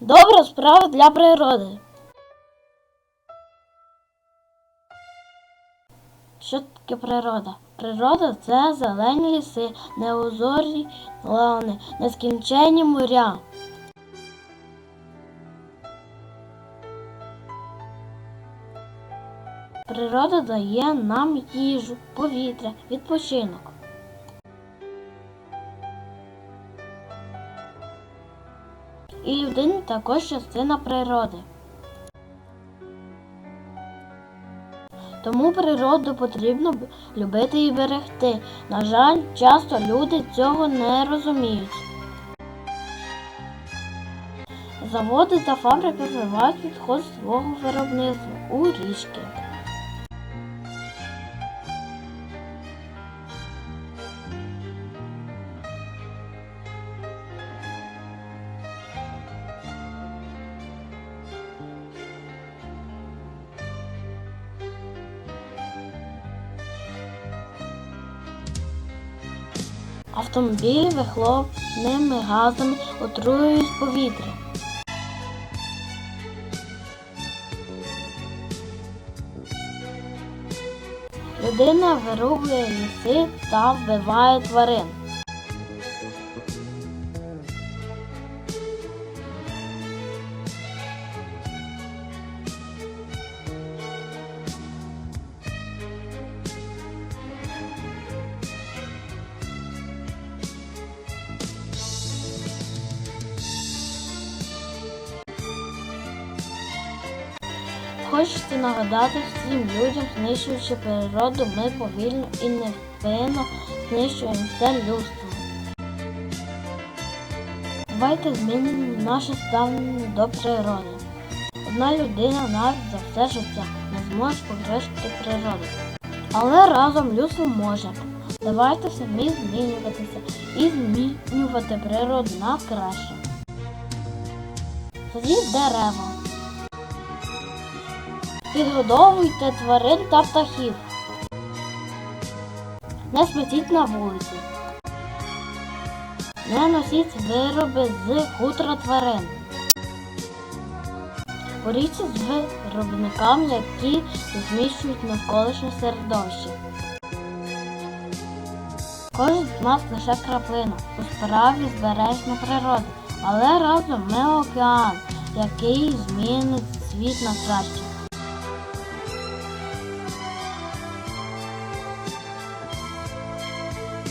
Добра справа для природи. Що таке природа? Природа це зелені ліси, неозорі лани, нескінченні моря. Природа дає нам їжу, повітря, відпочинок. І людина також частина природи. Тому природу потрібно любити і берегти. На жаль, часто люди цього не розуміють. Заводи та фабрики вливають відход свого виробництва у річки. Автомобілі вихлопними газами отруюють повітря. Людина вирубує ліси та вбиває тварин. Хочеться нагадати всім людям, знищуючи природу, ми повільно і невпинно знищуємо все людство. Давайте змінимо наше ставлення до природи. Одна людина навіть за все життя не зможе покращити природу. Але разом людство може. Давайте самі змінюватися і змінювати природу на краще. Садіть дерева. Підгодовуйте тварин та птахів. Не смітіть на вулиці. Не носіть вироби з хутра тварин. Боріться з виробниками, які зміщують навколишнє середовище. Кожен з нас лише краплина у справі збереження природи, але разом ми океан, який змінить світ на краще.